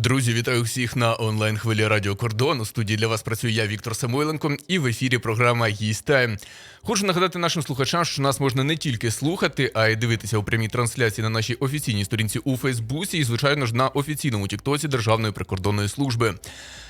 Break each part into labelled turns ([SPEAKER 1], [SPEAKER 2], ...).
[SPEAKER 1] Друзі, вітаю всіх на онлайн хвилі Радіо Кордон. У студії для вас працюю я, Віктор Самойленко, і в ефірі програма «Їсть Тайм». Хочу нагадати нашим слухачам, що нас можна не тільки слухати, а й дивитися у прямій трансляції на нашій офіційній сторінці у Фейсбуці і, звичайно ж, на офіційному Тіктоці Державної прикордонної служби.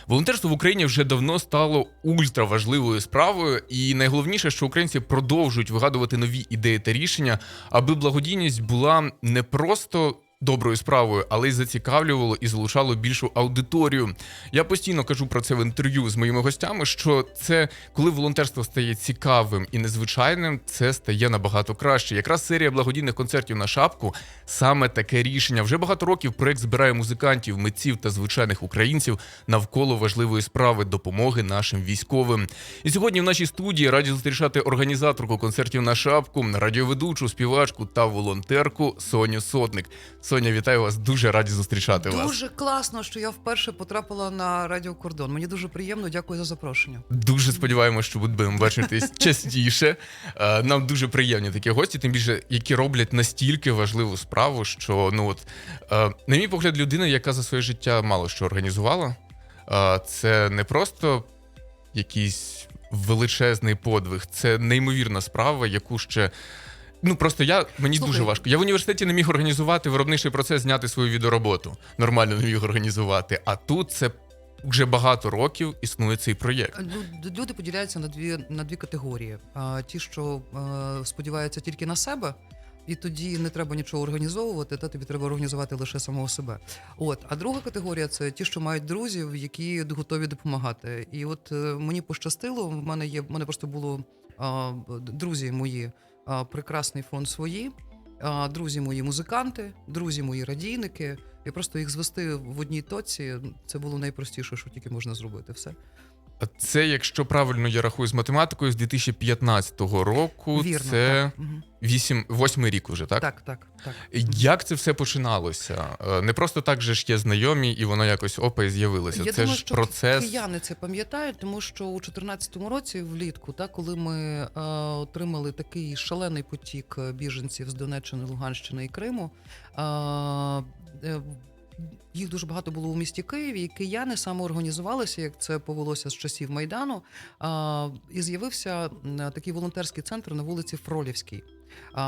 [SPEAKER 1] Волонтерство в Україні вже давно стало ультраважливою справою, і найголовніше, що українці продовжують вигадувати нові ідеї та рішення, аби благодійність була не просто доброю справою, але й зацікавлювало і залучало більшу аудиторію. Я постійно кажу про це в інтерв'ю з моїми гостями. Що це коли волонтерство стає цікавим і незвичайним, це стає набагато краще. Якраз серія благодійних концертів на шапку саме таке рішення. Вже багато років проект збирає музикантів, митців та звичайних українців навколо важливої справи допомоги нашим військовим. І сьогодні в нашій студії раді зустрічати організаторку концертів на шапку, радіоведучу, співачку та волонтерку Соню Сотник. Соня, вітаю вас. Дуже раді зустрічати вас.
[SPEAKER 2] Дуже класно, що я вперше потрапила на Радіо Кордон. Мені дуже приємно, дякую за запрошення.
[SPEAKER 1] Дуже сподіваємося, що будемо бачитись частіше. Е, Нам дуже приємні такі гості, тим більше, які роблять настільки важливу справу, що ну от е, на мій погляд, людина, яка за своє життя мало що організувала, е, це не просто якийсь величезний подвиг, це неймовірна справа, яку ще. Ну просто я мені
[SPEAKER 2] Слухай.
[SPEAKER 1] дуже важко. Я в університеті не міг організувати виробничий процес, зняти свою відеороботу. Нормально не міг організувати. А тут це вже багато років існує цей проєкт.
[SPEAKER 2] Лю- Люди поділяються на дві на дві категорії: а, ті, що е, сподіваються тільки на себе. І тоді не треба нічого організовувати, та тобі треба організувати лише самого себе. От, а друга категорія це ті, що мають друзів, які готові допомагати. І от е, мені пощастило. В мене є в мене просто було а, друзі мої, а, прекрасний фон свої, друзі мої музиканти, друзі мої радійники. І просто їх звести в одній тоці це було найпростіше, що тільки можна зробити. Все
[SPEAKER 1] Це, якщо правильно я рахую з математикою, з 2015 року.
[SPEAKER 2] вірно.
[SPEAKER 1] це
[SPEAKER 2] так.
[SPEAKER 1] 8, 8 рік уже, так?
[SPEAKER 2] так, так, так.
[SPEAKER 1] Як це все починалося? Е, Не просто так же ж є знайомі, і воно якось опа і з'явилося.
[SPEAKER 2] Я
[SPEAKER 1] це
[SPEAKER 2] думаю,
[SPEAKER 1] ж
[SPEAKER 2] що
[SPEAKER 1] процес.
[SPEAKER 2] кияни це пам'ятають, тому що у 2014 році, влітку, та коли ми е, отримали такий шалений потік е, біженців з Донеччини, Луганщини і Криму. Е, е, їх дуже багато було у місті Києві, і кияни самоорганізувалися, як це повелося з часів Майдану. І з'явився такий волонтерський центр на вулиці Фролівській.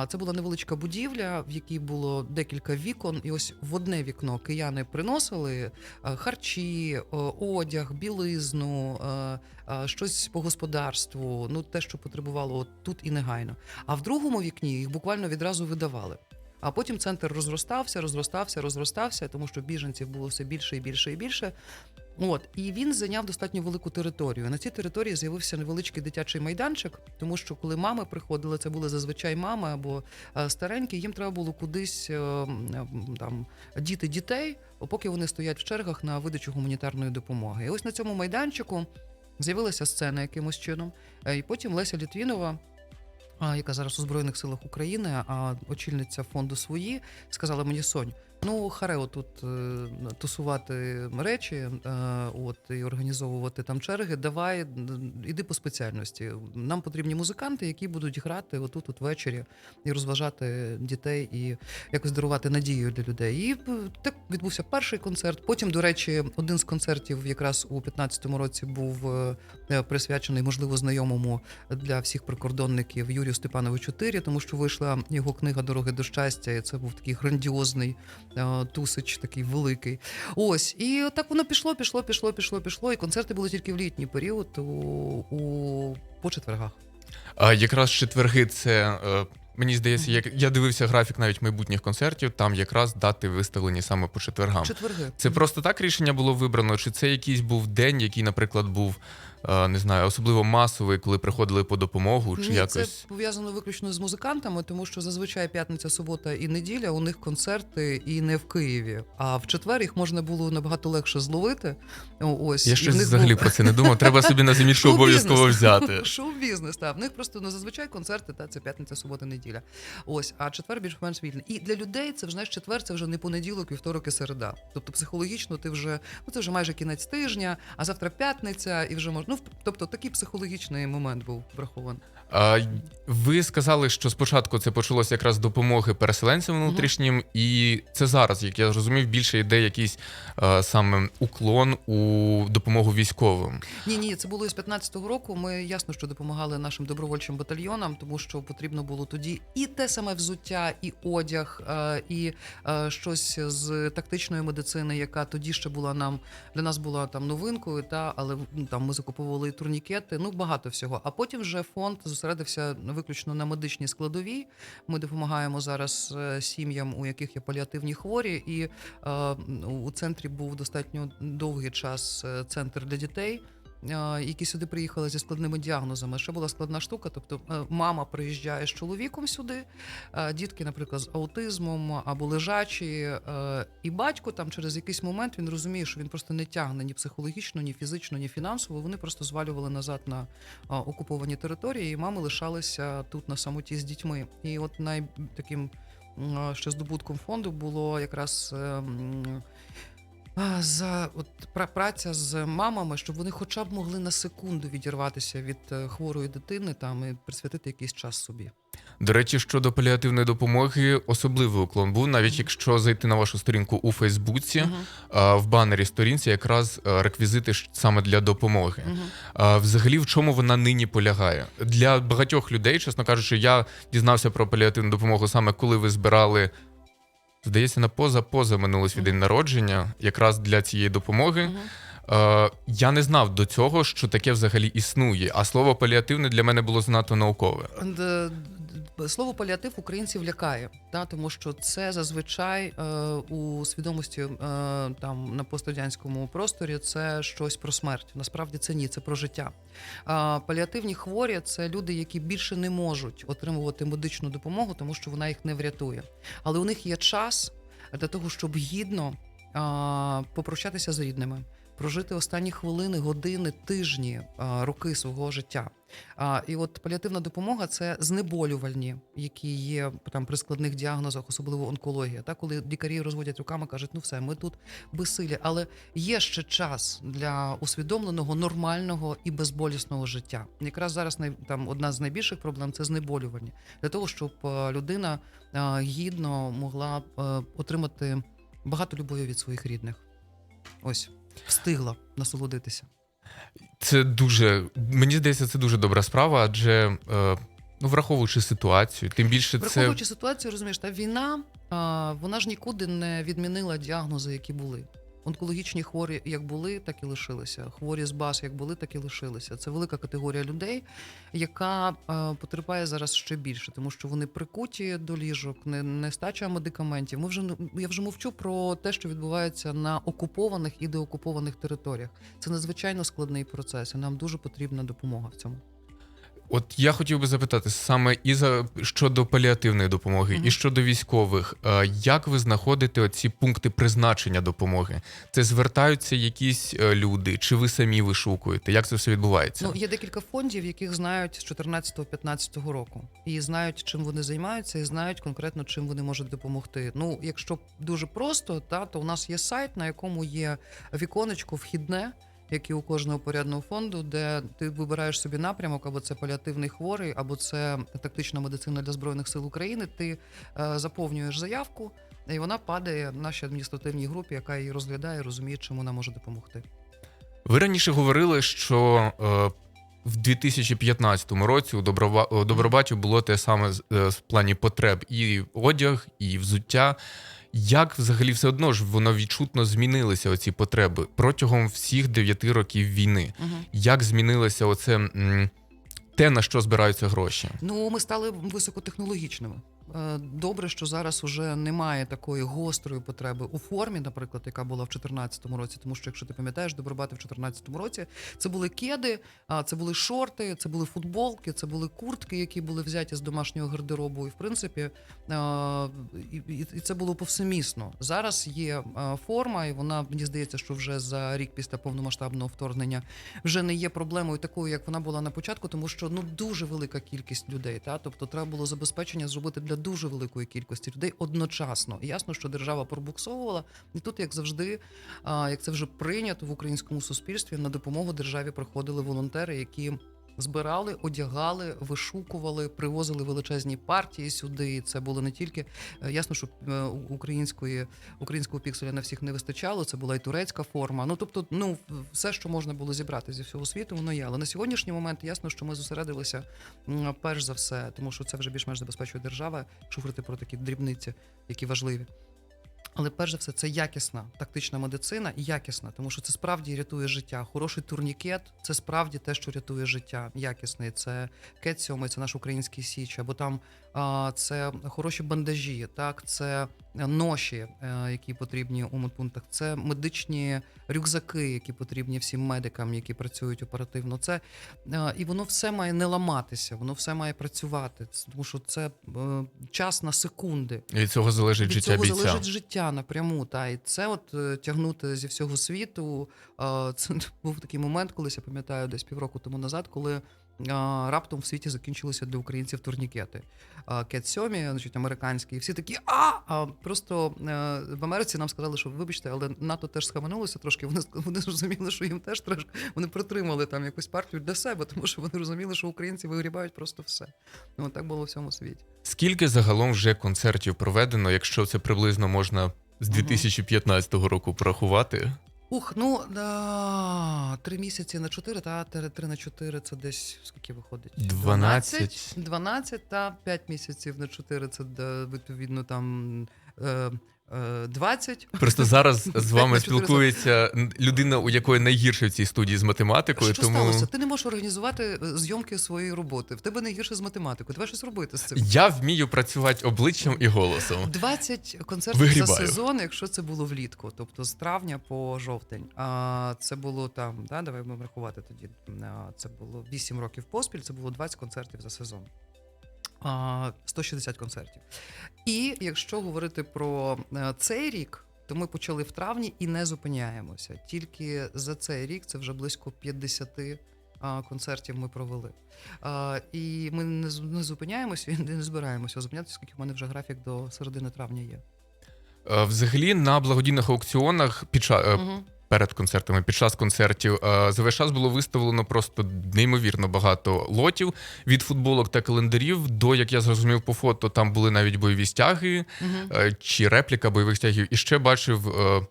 [SPEAKER 2] Це була невеличка будівля, в якій було декілька вікон, і ось в одне вікно кияни приносили е, харчі, одяг, білизну, е, е, щось по господарству, ну те, що потребувало тут і негайно. А в другому вікні їх буквально відразу видавали. А потім центр розростався, розростався, розростався, тому що біженців було все більше і більше і більше. От і він зайняв достатньо велику територію. На цій території з'явився невеличкий дитячий майданчик, тому що коли мами приходили, це були зазвичай мами або е, старенькі, їм треба було кудись е, там діти дітей, поки вони стоять в чергах на видачу гуманітарної допомоги. І ось на цьому майданчику з'явилася сцена якимось чином. Е, І потім Леся Літвінова. Яка зараз у Збройних силах України, а очільниця фонду свої сказала мені Сонь, ну харе отут е, тусувати речі, е, от і організовувати там черги. Давай іди по спеціальності. Нам потрібні музиканти, які будуть грати отут от ввечері і розважати дітей і якось дарувати надію для людей. І е, так відбувся перший концерт. Потім, до речі, один з концертів якраз у 15-му році був присвячений, можливо, знайомому для всіх прикордонників Юрію Степановичу Тирі, тому що вийшла його книга Дороги до щастя. І це був такий грандіозний тусич, такий великий. Ось, і так воно пішло, пішло, пішло, пішло, пішло. І концерти були тільки в літній період у, у по четвергах.
[SPEAKER 1] А якраз четверги це. е, Мені здається, як я дивився графік навіть майбутніх концертів, там якраз дати виставлені саме по четвергам.
[SPEAKER 2] Четверги.
[SPEAKER 1] Це просто так рішення було вибрано, чи це якийсь був день, який, наприклад, був е, не знаю, особливо масовий, коли приходили по допомогу, чи
[SPEAKER 2] Ні,
[SPEAKER 1] якось.
[SPEAKER 2] це пов'язано виключно з музикантами, тому що зазвичай п'ятниця, субота і неділя у них концерти і не в Києві. А в четвер їх можна було набагато легше зловити. Ось
[SPEAKER 1] Я щось взагалі
[SPEAKER 2] був-
[SPEAKER 1] про це не думав. Треба собі на замітку обов'язково взяти.
[SPEAKER 2] Шоу-бізнес, так. В них просто ну, зазвичай концерти, та це п'ятниця, субота, неділя. Ось, а четвер більш-менш вільний. І для людей це вже знаєш, четвер це вже не понеділок, вівторок і середа. Тобто психологічно ти вже ну це вже майже кінець тижня, а завтра п'ятниця, і вже можна. Ну, тобто такий психологічний момент був врахований.
[SPEAKER 1] А, ви сказали, що спочатку це почалося якраз допомоги переселенцям внутрішнім, і це зараз, як я зрозумів, більше йде якийсь а, саме уклон у допомогу військовим.
[SPEAKER 2] Ні, ні, це було із 15-го року. Ми ясно, що допомагали нашим добровольчим батальйонам, тому що потрібно було тоді і те саме взуття, і одяг, і щось з тактичної медицини, яка тоді ще була нам для нас була там новинкою, та але ну, там ми закуповували турнікети, ну багато всього. А потім вже фонд зосередився виключно на медичній складовій. Ми допомагаємо зараз е, сім'ям, у яких є паліативні хворі, і е, у центрі був достатньо довгий час е, центр для дітей. Е, Які сюди приїхали зі складними діагнозами. Ще була складна штука. Тобто, е, мама приїжджає з чоловіком сюди, е, дітки, наприклад, з аутизмом або лежачі, і батько там через якийсь момент він розуміє, що він просто не тягне ні психологічно, ні фізично, ні фінансово. Вони просто звалювали назад на окуповані території, і мами лишалися тут на самоті з дітьми. І от най таким ще здобутком фонду було якраз. Е, За от праця з мамами, щоб вони хоча б могли на секунду відірватися від е, хворої дитини там і присвятити якийсь час собі.
[SPEAKER 1] До речі, щодо паліативної допомоги, особливий уклон був, навіть якщо зайти на вашу сторінку у Фейсбуці,
[SPEAKER 2] Мгм.
[SPEAKER 1] а, в банері сторінці якраз реквізити саме для допомоги.
[SPEAKER 2] Мгм.
[SPEAKER 1] А, взагалі, в чому вона нині полягає? Для багатьох людей, чесно кажучи, я дізнався про паліативну допомогу саме коли ви збирали. Здається, на поза поза минулий свій
[SPEAKER 2] Мгм.
[SPEAKER 1] день народження, якраз для цієї допомоги. Е, я не знав до цього, що таке взагалі існує. А слово паліативне для мене було занадто наукове.
[SPEAKER 2] Д- Слово паліатив українців лякає, та тому що це зазвичай е, у свідомості е, там на пострадянському просторі це щось про смерть. Насправді це ні, це про життя. Паліативні хворі це люди, які більше не можуть отримувати медичну допомогу, тому що вона їх не врятує. Але у них є час для того, щоб гідно попрощатися з рідними, прожити останні хвилини, години, тижні, роки свого життя. А, і от паліативна допомога це знеболювальні, які є там при складних діагнозах, особливо онкологія. Та коли лікарі розводять руками, кажуть, ну все, ми тут безсилі. Але є ще час для усвідомленого, нормального і безболісного життя. Якраз зараз там одна з найбільших проблем це знеболювання для того, щоб е, людина е, гідно могла е, отримати багато любові від своїх рідних. Ось встигла насолодитися.
[SPEAKER 1] Це дуже мені здається, це дуже добра справа, адже е, ну, враховуючи ситуацію, тим більше це
[SPEAKER 2] Враховуючи ситуацію, розумієш, та війна а, вона ж нікуди не відмінила діагнози, які були. Онкологічні хворі як були, так і лишилися. Хворі з БАС як були, так і лишилися. Це велика категорія людей, яка а, потерпає зараз ще більше, тому що вони прикуті до ліжок, не нестача медикаментів. Ми вже я вже мовчу про те, що відбувається на окупованих і деокупованих територіях. Це надзвичайно складний процес, і нам дуже потрібна допомога в цьому.
[SPEAKER 1] От я хотів би запитати саме і за щодо паліативної допомоги,
[SPEAKER 2] Мгм.
[SPEAKER 1] і щодо військових. Е, Як ви знаходите оці пункти призначення допомоги? Це звертаються якісь е, люди, чи ви самі вишукуєте? Як це все відбувається?
[SPEAKER 2] Ну, є декілька фондів, яких знають з 14-15 року, і знають, чим вони займаються, і знають конкретно, чим вони можуть допомогти. Ну, якщо дуже просто, та то у нас є сайт, на якому є віконечко вхідне. Як і у кожного порядного фонду, де ти вибираєш собі напрямок, або це паліативний хворий, або це тактична медицина для збройних сил України. Ти е, заповнюєш заявку, і вона падає в нашій адміністративній групі, яка її розглядає, розуміє, чим вона може допомогти.
[SPEAKER 1] Ви раніше говорили, що е, в 2015 році у Добробаті було те саме е, в плані потреб і одяг, і взуття. Як взагалі все одно ж воно відчутно змінилися оці потреби протягом всіх дев'яти років війни?
[SPEAKER 2] Угу.
[SPEAKER 1] Як змінилося оце м, те, на що збираються гроші?
[SPEAKER 2] Ну, ми стали високотехнологічними. Е, Добре, що зараз уже немає такої гострої потреби у формі, наприклад, яка була в 2014 році. Тому що, якщо ти пам'ятаєш, добробати в 2014 році це були кеди, а це були шорти, це були футболки, це були куртки, які були взяті з домашнього гардеробу. І в принципі, е, і, це було повсемісно. Зараз є е, форма, і вона мені здається, що вже за рік після повномасштабного вторгнення вже не є проблемою такою, як вона була на початку, тому що ну дуже велика кількість людей. Та тобто треба було забезпечення зробити для дуже великої кількості людей одночасно. Ясно, що держава пробуксовувала. І тут, як завжди, як це вже прийнято в українському суспільстві, на допомогу державі приходили волонтери, які. Збирали, одягали, вишукували, привозили величезні партії сюди. І Це було не тільки е, ясно, що е, української українського пікселя на всіх не вистачало. Це була і турецька форма. Ну тобто, ну все, що можна було зібрати зі всього світу, воно є. Але на сьогоднішній момент ясно, що ми зосередилися перш за все, тому що це вже більш-менш забезпечує держава, говорити про такі дрібниці, які важливі. Але перш за все, це якісна тактична медицина і якісна, тому що це справді рятує життя. Хороший турнікет це справді те, що рятує життя. Якісний це кет сьомий, це наш український січ, або там це хороші бандажі, так це ноші, е, які потрібні у медпунктах, це медичні рюкзаки, які потрібні всім медикам, які працюють оперативно. Це е, і воно все має не ламатися, воно все має працювати, тому що це е, час на секунди.
[SPEAKER 1] І від цього залежить
[SPEAKER 2] Від
[SPEAKER 1] життя
[SPEAKER 2] цього
[SPEAKER 1] бійця.
[SPEAKER 2] залежить життя напряму. Та і це от е, тягнути зі всього світу. Це був такий момент, колись я пам'ятаю, десь півроку тому назад, коли. Раптом в світі закінчилися для українців турнікети. Кет 7, значить, американські, і всі такі а! а просто е, в Америці нам сказали, що вибачте, але НАТО теж схаменулося трошки. Вони вони зрозуміли, що їм теж трошки вони притримали там якусь партію для себе, тому що вони розуміли, що українці вигрібають просто все. Ну так було в всьому світі.
[SPEAKER 1] Скільки загалом вже концертів проведено, якщо це приблизно можна з
[SPEAKER 2] Мгм.
[SPEAKER 1] 2015 року порахувати?
[SPEAKER 2] Ух, ну да, три місяці на чотири, та три на чотири це десь скільки виходить?
[SPEAKER 1] 12.
[SPEAKER 2] 12 та 5 місяців на чотири це да, відповідно там е, 20.
[SPEAKER 1] Просто зараз з вами спілкується людина, у якої найгірше в цій студії з математикою,
[SPEAKER 2] Що
[SPEAKER 1] тому
[SPEAKER 2] сталося? Ти не можеш організувати е, зйомки своєї роботи. В тебе найгірше з математикою. Треба щось робити з цим.
[SPEAKER 1] я вмію працювати обличчям і голосом.
[SPEAKER 2] 20 концертів
[SPEAKER 1] Вигрібаю.
[SPEAKER 2] за сезон, якщо це було влітку, тобто з травня по жовтень. А це було там, да, давай будемо рахувати тоді. Це було 8 років поспіль, це було 20 концертів за сезон. А, 160 концертів. І якщо говорити про е, цей рік, то ми почали в травні і не зупиняємося. Тільки за цей рік це вже близько 50 концертів ми провели. І ми не, зупиняємося і не збираємося зупинятися, оскільки в мене вже графік до середини травня є.
[SPEAKER 1] Е, Взагалі на благодійних аукціонах під час
[SPEAKER 2] Угу.
[SPEAKER 1] Перед концертами, під час концертів е, за весь час було виставлено просто неймовірно багато лотів від футболок та календарів. До як я зрозумів по фото, там були навіть бойові стяги
[SPEAKER 2] Угу.
[SPEAKER 1] чи репліка бойових стягів. І ще бачив. е,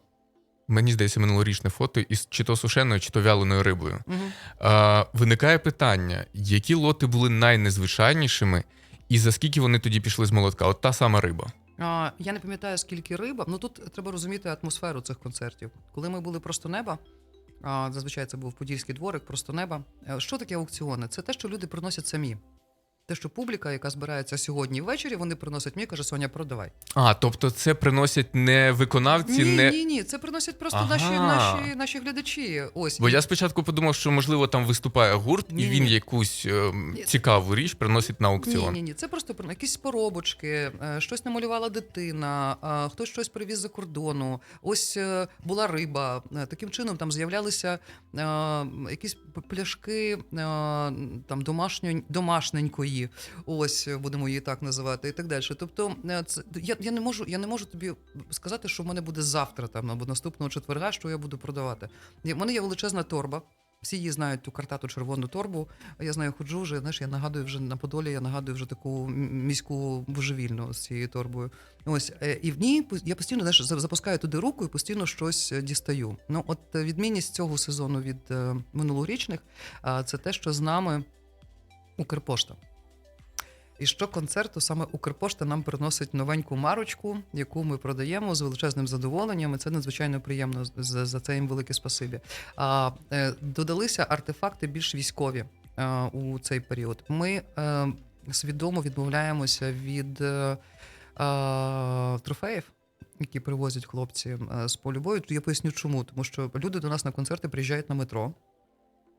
[SPEAKER 1] Мені здається, минулорічне фото із чи то сушеною, чи то вяленою рибою.
[SPEAKER 2] Угу.
[SPEAKER 1] Е, виникає питання: які лоти були найнезвичайнішими, і за скільки вони тоді пішли з молотка? От та сама риба.
[SPEAKER 2] Я не пам'ятаю, скільки риба. Ну тут треба розуміти атмосферу цих концертів. Коли ми були просто неба, зазвичай це був подільський дворик, просто неба. Е, Що таке аукціони? Це те, що люди приносять самі. Те, що публіка, яка збирається сьогодні ввечері, вони приносять мені, каже, Соня, продавай.
[SPEAKER 1] А, тобто це приносять не виконавці,
[SPEAKER 2] ні,
[SPEAKER 1] не.
[SPEAKER 2] ні, ні, це приносять просто
[SPEAKER 1] Ага.
[SPEAKER 2] наші, наші, наші глядачі. Ось
[SPEAKER 1] Бо я спочатку подумав, що можливо там виступає гурт, і він
[SPEAKER 2] ні.
[SPEAKER 1] якусь е, цікаву річ приносить на аукціон.
[SPEAKER 2] ні, ні. Це просто про якісь поробочки, е, щось намалювала дитина, е, хтось щось привіз за кордону. Ось е, була риба. Таким чином там з'являлися якісь пляшки там домашньої домашненької. Ось е, будемо її так називати, і так далі. Тобто, е, це я, я не можу, я не можу тобі сказати, що в мене буде завтра там або наступного четверга, що я буду продавати. У мене є величезна торба. Всі її знають ту картату червону торбу. Я знаю, ходжу вже. Знаєш, я нагадую вже на Подолі, я нагадую вже таку міську божевільну з цією торбою. Ось е, і в ній я постійно знаєш, запускаю туди руку і постійно щось дістаю. Ну, от відмінність цього сезону від минулорічних, це те, що з нами Укрпошта. І що концерту саме Укрпошта нам приносить новеньку марочку, яку ми продаємо з величезним задоволенням. І це надзвичайно приємно. За, за це їм велике спасибі. А, е, додалися артефакти більш військові е, у цей період. Ми е, свідомо відмовляємося від е, е, трофеїв. Які привозять хлопці е, з полю бою. Я поясню, чому. Тому що люди до нас на концерти приїжджають на метро.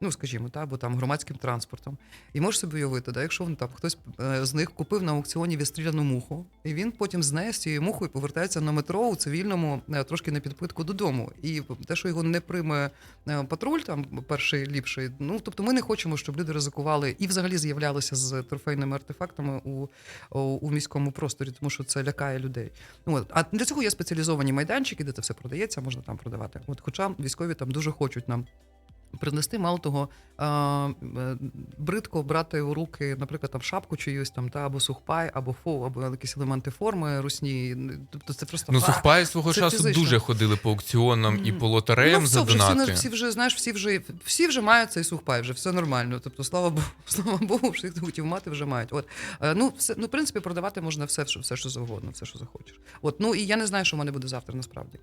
[SPEAKER 2] Ну скажімо, та, або там громадським транспортом. І можеш собі уявити, да, якщо він там хтось е, з них купив на аукціоні відстріляну муху, і він потім з цією мухою повертається на метро у цивільному, е, трошки на підпитку додому. І те, що його не прийме е, патруль, там перший ліпший. Ну тобто, ми не хочемо, щоб люди ризикували і взагалі з'являлися з трофейними артефактами у, у, міському просторі, тому що це лякає людей. Ну, от. А для цього є спеціалізовані майданчики, де це все продається, можна там продавати. От, хоча військові там дуже хочуть нам. Принести, мало того, е, бридко брати у руки, наприклад, там шапку чиюсь там, та або сухпай, або фу, або якісь елементи форми русні. Тобто це просто
[SPEAKER 1] Ну,
[SPEAKER 2] а,
[SPEAKER 1] сухпаї свого
[SPEAKER 2] це
[SPEAKER 1] часу
[SPEAKER 2] фізично.
[SPEAKER 1] дуже ходили по аукціонам і по лотереям
[SPEAKER 2] ну,
[SPEAKER 1] за
[SPEAKER 2] вже, всі, всі вже знаєш, всі вже всі вже мають цей сухпай, вже все нормально. Тобто, слава Богу, слава Богу, всі, хто хотів мати, вже мають. От е, ну, все, ну, в принципі, продавати можна все, що все, що завгодно, все, що захочеш. От ну і я не знаю, що в мене буде завтра, насправді.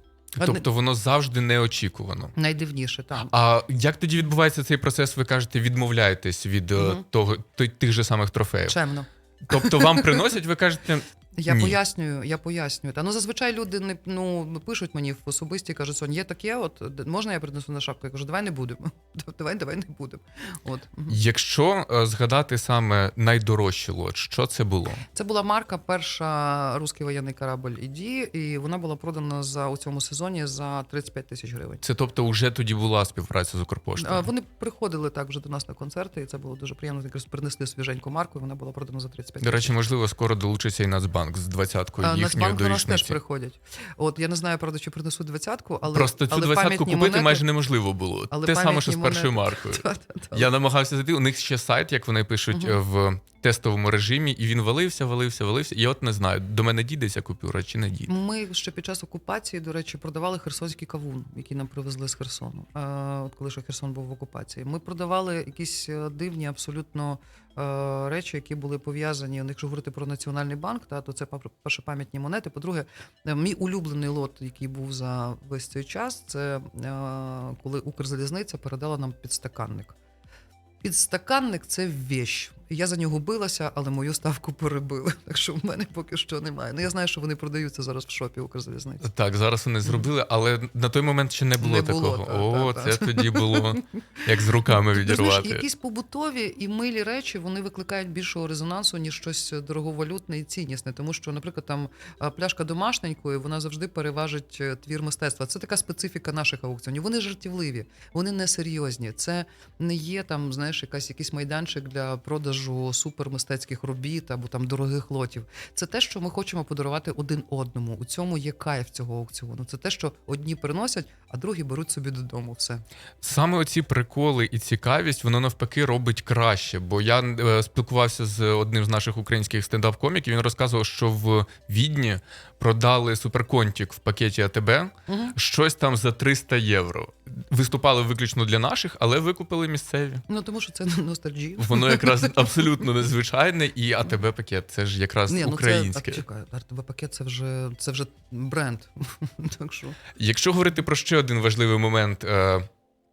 [SPEAKER 1] Тобто воно завжди неочікувано.
[SPEAKER 2] Найдивніше там.
[SPEAKER 1] А як тоді відбувається цей процес? Ви кажете, відмовляєтесь від
[SPEAKER 2] угу.
[SPEAKER 1] Того тих же самих трофеїв?
[SPEAKER 2] Чемно.
[SPEAKER 1] Тобто вам приносять, ви кажете,
[SPEAKER 2] Я
[SPEAKER 1] Ні.
[SPEAKER 2] пояснюю, я пояснюю. Та ну зазвичай люди не ну пишуть мені в особисті, кажуть, Сонь, є таке, от можна я принесу на шапку? Я кажу, давай не будемо. Давай, давай не будемо. От
[SPEAKER 1] якщо е, згадати саме найдорожчий лот, що це було?
[SPEAKER 2] це була марка, перша русський воєнний корабль іді, і вона була продана за у цьому сезоні за 35 тисяч гривень.
[SPEAKER 1] Це тобто вже тоді була співпраця з
[SPEAKER 2] А,
[SPEAKER 1] Укрпоштою?
[SPEAKER 2] Вони приходили так вже до нас на концерти, і це було дуже приємно. Якраз принесли свіженьку марку, і вона була продана за 35
[SPEAKER 1] До речі, можливо, скоро долучиться і Нацбанк з двадцяткою їхньої
[SPEAKER 2] Нацбанк до нас теж приходять. От я не знаю, правда, чи принесуть двадцятку, але
[SPEAKER 1] Просто цю двадцятку купити
[SPEAKER 2] монети-
[SPEAKER 1] майже неможливо було.
[SPEAKER 2] але
[SPEAKER 1] Те саме, що з першою
[SPEAKER 2] монети.
[SPEAKER 1] маркою.
[SPEAKER 2] Та-та-та.
[SPEAKER 1] Я намагався зайти. У них ще сайт, як вони пишуть е, в тестовому режимі, і він валився, валився, валився. І от не знаю, до мене дійдеться купюра чи не дійде.
[SPEAKER 2] Ми ще під час окупації, до речі, продавали херсонський кавун, який нам привезли з Херсону. От коли ще Херсон був в окупації. Ми продавали якісь е, дивні абсолютно речі, які були пов'язані. Якщо говорити про національний банк, та то це перше пам'ятні монети. По-друге, е, мій улюблений лот, який був за весь цей час, це е, коли Укрзалізниця передала нам підстаканник. Підстаканник це вещь. Я за нього билася, але мою ставку перебили. Так що в мене поки що немає. Ну я знаю, що вони продаються зараз в шопі Укрзалізниці.
[SPEAKER 1] Так, зараз вони зробили, але на той момент ще не було
[SPEAKER 2] Не було,
[SPEAKER 1] такого.
[SPEAKER 2] та,
[SPEAKER 1] О,
[SPEAKER 2] та,
[SPEAKER 1] це
[SPEAKER 2] та.
[SPEAKER 1] тоді було як з руками
[SPEAKER 2] Ти знаєш, якісь побутові і милі речі вони викликають більшого резонансу, ніж щось дороговалютне і ціннісне. Тому що, наприклад, там пляшка домашненької, вона завжди переважить е, твір мистецтва. Це така специфіка наших аукціонів. Вони жартівливі, вони не серйозні. Це не є там, знаєш, якась якийсь майданчик для продажу супермистецьких робіт або там дорогих лотів. Це те, що ми хочемо подарувати один одному. У цьому є кайф цього аукціону. Це те, що одні приносять, а другі беруть собі додому. Все.
[SPEAKER 1] Саме оці приколи і цікавість, воно навпаки робить краще. Бо я е, спілкувався з одним з наших українських стендап-коміків. Він розказував, що в Відні продали суперконтік в пакеті АТБ
[SPEAKER 2] Угу.
[SPEAKER 1] щось там за 300 євро. Виступали виключно для наших, але викупили місцеві.
[SPEAKER 2] Ну тому що це ностальгія.
[SPEAKER 1] Воно якраз абсолютно незвичайне, і АТБ пакет це ж якраз
[SPEAKER 2] Ні, ну
[SPEAKER 1] українське.
[SPEAKER 2] це так, чекай, АТБ пакет це вже це вже бренд. так що
[SPEAKER 1] Якщо говорити про ще один важливий момент е,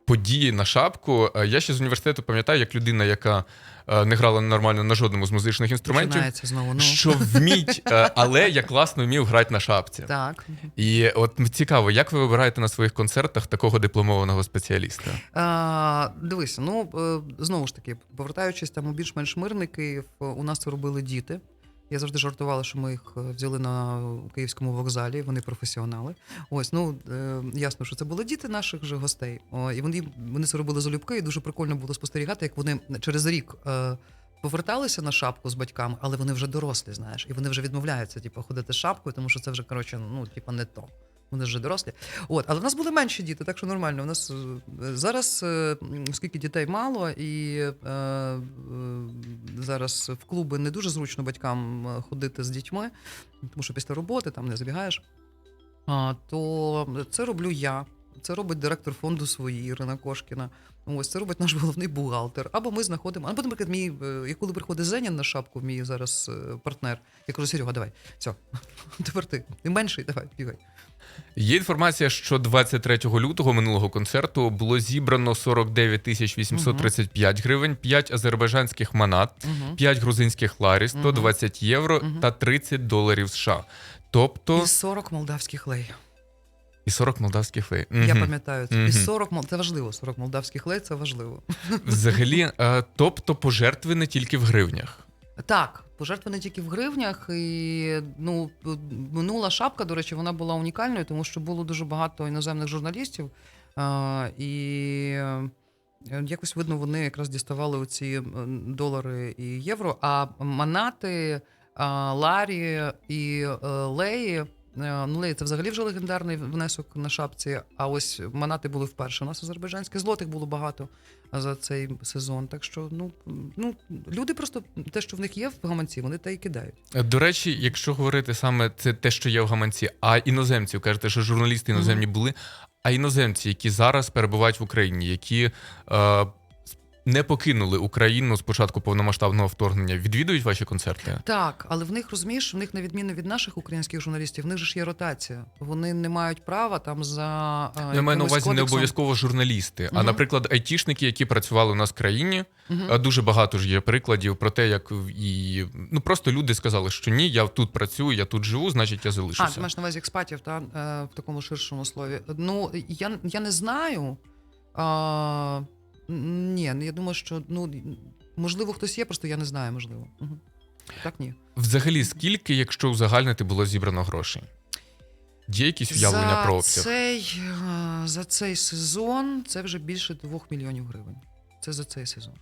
[SPEAKER 1] події на шапку, е, я ще з університету пам'ятаю, як людина, яка е, не грала нормально на жодному з музичних інструментів,
[SPEAKER 2] починається знову. Ну
[SPEAKER 1] що вміть, е, але я класно вмів грати на шапці.
[SPEAKER 2] так.
[SPEAKER 1] І от цікаво, як ви вибираєте на своїх концертах такого дипломованого спеціаліста?
[SPEAKER 2] А, дивися, ну знову ж таки, повертаючись там у більш-менш мирний Київ, у нас це робили діти. Я завжди жартувала, що ми їх е, взяли на київському вокзалі, вони професіонали. Ось, ну е, ясно, що це були діти наших же гостей. І вони, вони це робили залюбки, і дуже прикольно було спостерігати, як вони через рік. Е, Поверталися на шапку з батьками, але вони вже дорослі, знаєш, і вони вже відмовляються, типу, ходити з шапкою, тому що це вже коротше, ну типу, не то. Вони вже дорослі. От, але в нас були менші діти, так що нормально. У нас е, зараз, скільки оскільки дітей мало, і е, е, зараз в клуби не дуже зручно батькам е, ходити з дітьми, тому що після роботи там не забігаєш. А, то це роблю я. Це робить директор фонду свої Ірина Кошкіна. Ось це робить наш головний бухгалтер. Або ми знаходимо. Або, наприклад, мій, е, коли приходить Зенін на шапку, мій зараз е, партнер. Я кажу, Серега, давай, все, тепер ти. Ти менший, давай, бігай.
[SPEAKER 1] Є інформація, що 23 лютого минулого концерту було зібрано 49 тисяч 835 гривень, 5 азербайджанських манат,
[SPEAKER 2] Угу.
[SPEAKER 1] 5 грузинських ларі, 120 євро та 30 доларів США. Тобто
[SPEAKER 2] І 40 молдавських лей.
[SPEAKER 1] І 40 молдавських лей.
[SPEAKER 2] Я пам'ятаю це.
[SPEAKER 1] Мгм.
[SPEAKER 2] І 40 мол- це важливо. 40 молдавських лей це важливо.
[SPEAKER 1] Взагалі, е, тобто пожертви не тільки в гривнях.
[SPEAKER 2] Так, пожертви не тільки в гривнях. І ну минула шапка, до речі, вона була унікальною, тому що було дуже багато іноземних журналістів. І е, якось видно, вони якраз діставали оці е, долари і євро. А манати, Ларі і е, Леї. Е, Ну, це взагалі вже легендарний внесок на шапці. А ось манати були вперше. У нас азербайджанських злотих було багато за цей сезон. Так що, ну, ну люди просто те, що в них є в гаманці, вони те й кидають.
[SPEAKER 1] Е, До речі, якщо говорити саме це те, що є в гаманці, а іноземців, кажете, що журналісти іноземні були, а іноземці, які зараз перебувають в Україні, які е, не покинули Україну з початку повномасштабного вторгнення, відвідують ваші концерти?
[SPEAKER 2] Так, але в них розумієш, в них на відміну від наших українських журналістів, в них же ж є ротація. Вони не мають права там за е,
[SPEAKER 1] Я маю на увазі не обов'язково журналісти, а, наприклад, айтішники, які працювали у нас в країні. Е, Дуже багато ж є прикладів про те, як і ну просто люди сказали, що ні, я тут працюю, я тут живу, значить я
[SPEAKER 2] А,
[SPEAKER 1] залишуся.
[SPEAKER 2] ти маєш на увазі експатів, та е, в такому ширшому слові. Ну я, я не знаю. А, ні, ну, я думаю, що ну можливо хтось є, просто я не знаю, можливо. Угу. Так ні.
[SPEAKER 1] Взагалі, скільки, якщо узагальнити, було зібрано грошей? Є якісь уявлення
[SPEAKER 2] за
[SPEAKER 1] про обсяг?
[SPEAKER 2] Цей, за цей сезон це вже більше 2 мільйонів гривень. Це за цей сезон.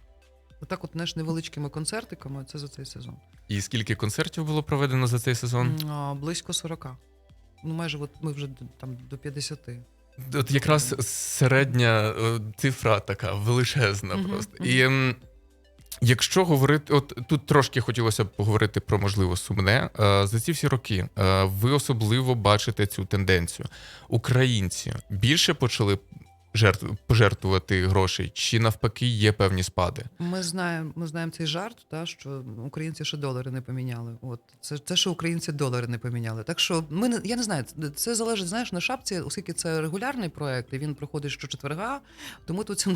[SPEAKER 2] Отак, от знаєш, невеличкими концертиками, це за цей сезон.
[SPEAKER 1] І скільки концертів було проведено за цей сезон?
[SPEAKER 2] Близько 40. Ну, майже от ми вже там до 50.
[SPEAKER 1] От якраз середня е, цифра така величезна
[SPEAKER 2] Мгм,
[SPEAKER 1] просто. І якщо говорити, от тут трошки хотілося б поговорити про можливо сумне. Е, За ці всі роки е, ви особливо бачите цю тенденцію. Українці більше почали жертв, пожертвувати грошей, чи навпаки є певні спади?
[SPEAKER 2] Ми знаємо, ми знаємо цей жарт, та, що українці ще долари не поміняли. От це, це що українці долари не поміняли. Так що ми не я не знаю, це- залежить, знаєш, на шапці, оскільки це регулярний проект, і він проходить щочетверга, тому тут цю,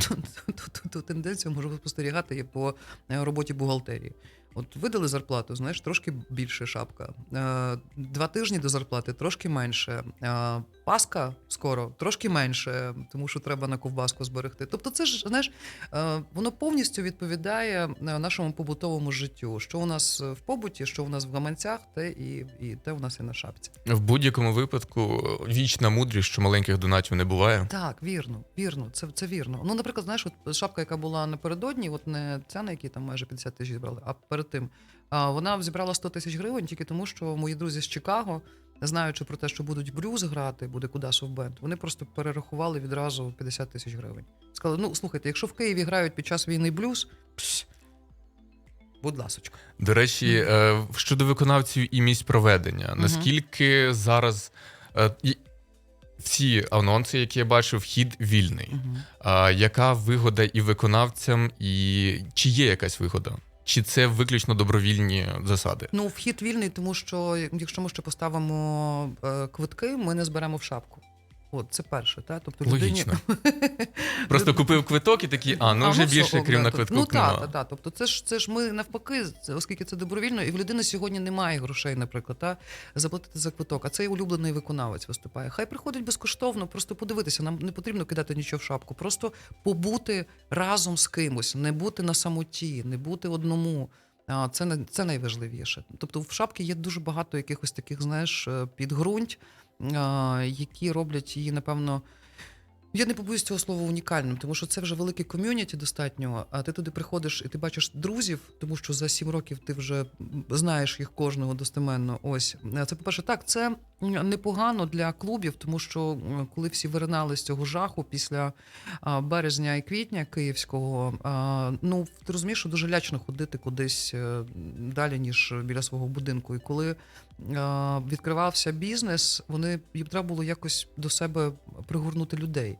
[SPEAKER 2] ту, тенденцію можемо спостерігати по е, роботі бухгалтерії. От видали зарплату, знаєш, трошки більше шапка. Е, Два тижні до зарплати трошки менше. Паска скоро трошки менше, тому що треба на ковбаску зберегти. Тобто, це ж знаєш, Е, Воно повністю відповідає е, нашому побутовому життю. Що у нас е, в побуті, що у нас в гаманцях, те і, і те у нас і на шапці.
[SPEAKER 1] В будь-якому випадку вічна мудрість, що маленьких донатів не буває.
[SPEAKER 2] Так, вірно, вірно, це, це вірно. Ну, наприклад, знаєш, от шапка, яка була напередодні, от не ця, на якій там майже 50 тисяч зібрали, а перед тим. Вона зібрала 100 тисяч гривень тільки тому, що мої друзі з Чикаго, знаючи про те, що будуть блюз грати, буде куди бенд, вони просто перерахували відразу 50 тисяч гривень. Сказали: ну слухайте, якщо в Києві грають під час війни блюз, пш, будь ласочка.
[SPEAKER 1] До речі, е, щодо виконавців і місць проведення, наскільки зараз е, і- всі анонси, які я бачив, вхід вільний. А яка вигода і виконавцям, і чи є якась вигода? Чи це виключно добровільні засади?
[SPEAKER 2] Ну, вхід вільний, тому що якщо ми ще поставимо е, квитки, ми не зберемо в шапку. От це перше, та тобто
[SPEAKER 1] Логічно. Просто купив квиток і такий, а ну вже
[SPEAKER 2] все,
[SPEAKER 1] більше, крім
[SPEAKER 2] да,
[SPEAKER 1] на квитку.
[SPEAKER 2] Ну так, так, так. Тобто, це ж це ж ми навпаки, оскільки це добровільно, і в людини сьогодні немає грошей, наприклад, та заплатити за квиток. А цей улюблений виконавець виступає. Хай приходить безкоштовно, просто подивитися. Нам не потрібно кидати нічого в шапку, просто побути разом з кимось, не бути на самоті, не бути одному. А, Це це найважливіше. Тобто в шапки є дуже багато якихось таких, знаєш, е, підґрунть, а, які роблять її, напевно. Я не побоюсь цього слова унікальним, тому що це вже велике ком'юніті достатньо. А ти туди приходиш і ти бачиш друзів, тому що за сім років ти вже знаєш їх кожного достеменно. Ось це по-перше, так це непогано для клубів, тому що коли всі виринали з цього жаху після березня і квітня київського, ну ти розумієш, що дуже лячно ходити кудись е, далі ніж біля свого будинку. І коли відкривався бізнес, вони їм треба було якось до себе пригорнути людей.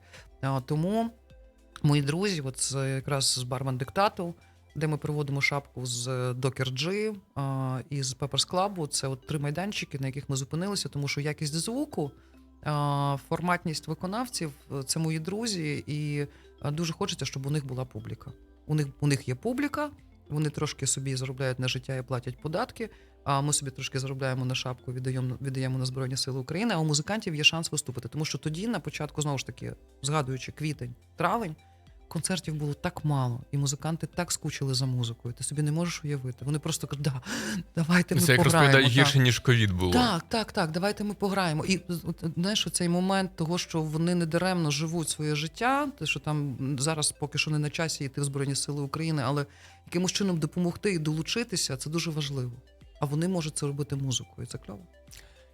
[SPEAKER 2] Тому мої друзі, от якраз з бармен диктату, де ми проводимо шапку з Docker G і з Peppers Club, це от три майданчики, на яких ми зупинилися, тому що якість звуку. Форматність виконавців це мої друзі, і дуже хочеться, щоб у них була публіка. У них у них є публіка, Вони трошки собі заробляють на життя і платять податки. А ми собі трошки заробляємо на шапку, віддаємо, віддаємо на Збройні Сили України. А у музикантів є шанс виступити. Тому що тоді, на початку, знову ж таки, згадуючи квітень, травень, концертів було так мало, і музиканти так скучили за музикою. Ти собі не можеш уявити. Вони просто кажуть, да, давайте ми
[SPEAKER 1] Це як
[SPEAKER 2] пограємо.
[SPEAKER 1] розповідають гірше, ніж ковід було.
[SPEAKER 2] Так, так, так. Давайте ми пограємо. І от, знаєш, цей момент того, що вони не даремно живуть своє життя, те, що там зараз поки що не на часі йти в Збройні Сили України, але якимось чином допомогти і долучитися, це дуже важливо. А вони можуть це робити музикою. Це кльово.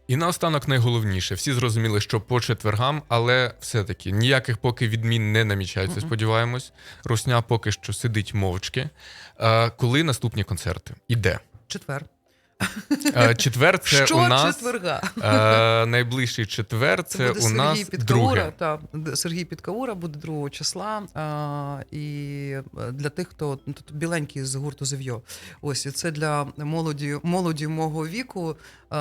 [SPEAKER 1] І наостанок найголовніше. Всі зрозуміли, що по четвергам, але все-таки ніяких поки відмін не намічається,
[SPEAKER 2] Мгм.
[SPEAKER 1] сподіваємось. Русня поки що сидить мовчки. А, коли наступні концерти? І де?
[SPEAKER 2] Четвер.
[SPEAKER 1] А, четвер це
[SPEAKER 2] що
[SPEAKER 1] у нас
[SPEAKER 2] четверга?
[SPEAKER 1] а, найближчий четвер. Це,
[SPEAKER 2] буде
[SPEAKER 1] у нас
[SPEAKER 2] Сергій Підкаура.
[SPEAKER 1] друге.
[SPEAKER 2] Та, Сергій Підкаура буде 2 числа. А, і е, для тих, хто тут біленький з гурту Зев'йо. Ось і це для молоді, молоді мого віку, е,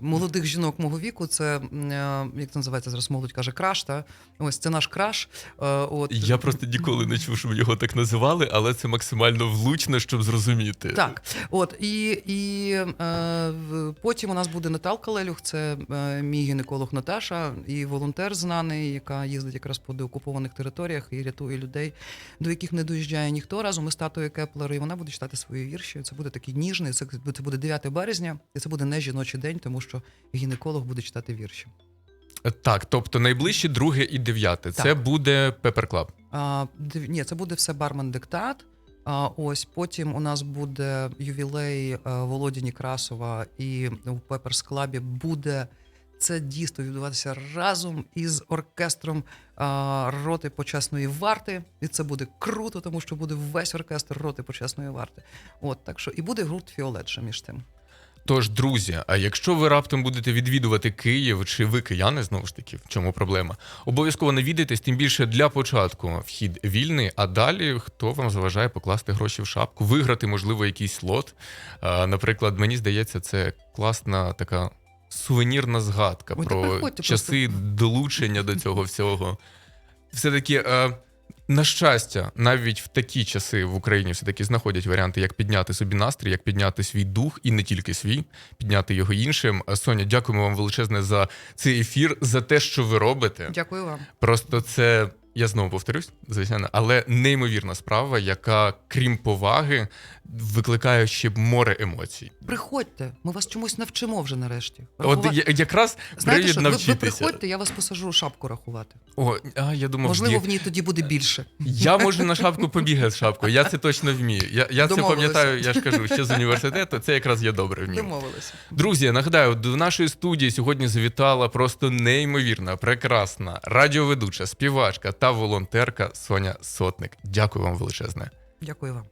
[SPEAKER 2] молодих жінок мого віку. Це е, як це називається зараз? Молодь каже краш. Та ось це наш краш. Е, От
[SPEAKER 1] Я просто ніколи не чув, щоб його так називали, але це максимально влучно, щоб зрозуміти.
[SPEAKER 2] Так, от і, і е, потім у нас буде Наталка Лелюх, це е, мій гінеколог Наташа, і волонтер знаний, яка їздить якраз по деокупованих територіях і рятує людей, до яких не доїжджає ніхто. Разом із татою Кеплер, і вона буде читати свої вірші. Це буде такий ніжний. Це, це буде 9 березня, і це буде не жіночий день, тому що гінеколог буде читати вірші.
[SPEAKER 1] Так, тобто найближчі друге і дев'яте. Це буде.
[SPEAKER 2] А, див- ні, це буде все бармен диктат. Ось потім у нас буде ювілей е, Володі Некрасова, і у Пеперс Клабі буде це дійство відбуватися разом із оркестром роти почесної варти. І це буде круто, тому що буде весь оркестр роти почесної варти. От так що і буде гурт Фіолет ще між тим.
[SPEAKER 1] Тож, друзі, а якщо ви раптом будете відвідувати Київ, чи ви кияни, знову ж таки, в чому проблема? Обов'язково навідайтесь, тим більше для початку вхід вільний, а далі хто вам заважає покласти гроші в шапку, виграти, можливо, якийсь лот. Наприклад, мені здається, це класна така сувенірна згадка
[SPEAKER 2] Ой,
[SPEAKER 1] про часи долучення до цього всього. Все-таки. е, На щастя, навіть в такі часи в Україні все-таки знаходять варіанти, як підняти собі настрій, як підняти свій дух, і не тільки свій, підняти його іншим. Соня, дякуємо вам величезне за цей ефір, за те, що ви робите.
[SPEAKER 2] Дякую вам.
[SPEAKER 1] Просто це, я знову повторюсь, звичайно, але неймовірна справа, яка, крім поваги, викликає ще море емоцій.
[SPEAKER 2] Приходьте, ми вас чомусь навчимо вже нарешті.
[SPEAKER 1] От
[SPEAKER 2] Рахувати-
[SPEAKER 1] я- якраз
[SPEAKER 2] Знаєте,
[SPEAKER 1] привід
[SPEAKER 2] що ви, ви приходьте, я вас посажу шапку рахувати.
[SPEAKER 1] О, а я думав,
[SPEAKER 2] Можливо, в ній тоді буде більше.
[SPEAKER 1] Я можу на шапку побігати з шапкою. Я це точно вмію. Я, я це пам'ятаю, я ж кажу, ще з університету. Це якраз я добре вмію.
[SPEAKER 2] Домовилися.
[SPEAKER 1] Друзі, нагадаю, до нашої студії сьогодні завітала просто неймовірна, прекрасна радіоведуча, співачка та волонтерка Соня Сотник. Дякую вам величезне.
[SPEAKER 2] Дякую вам.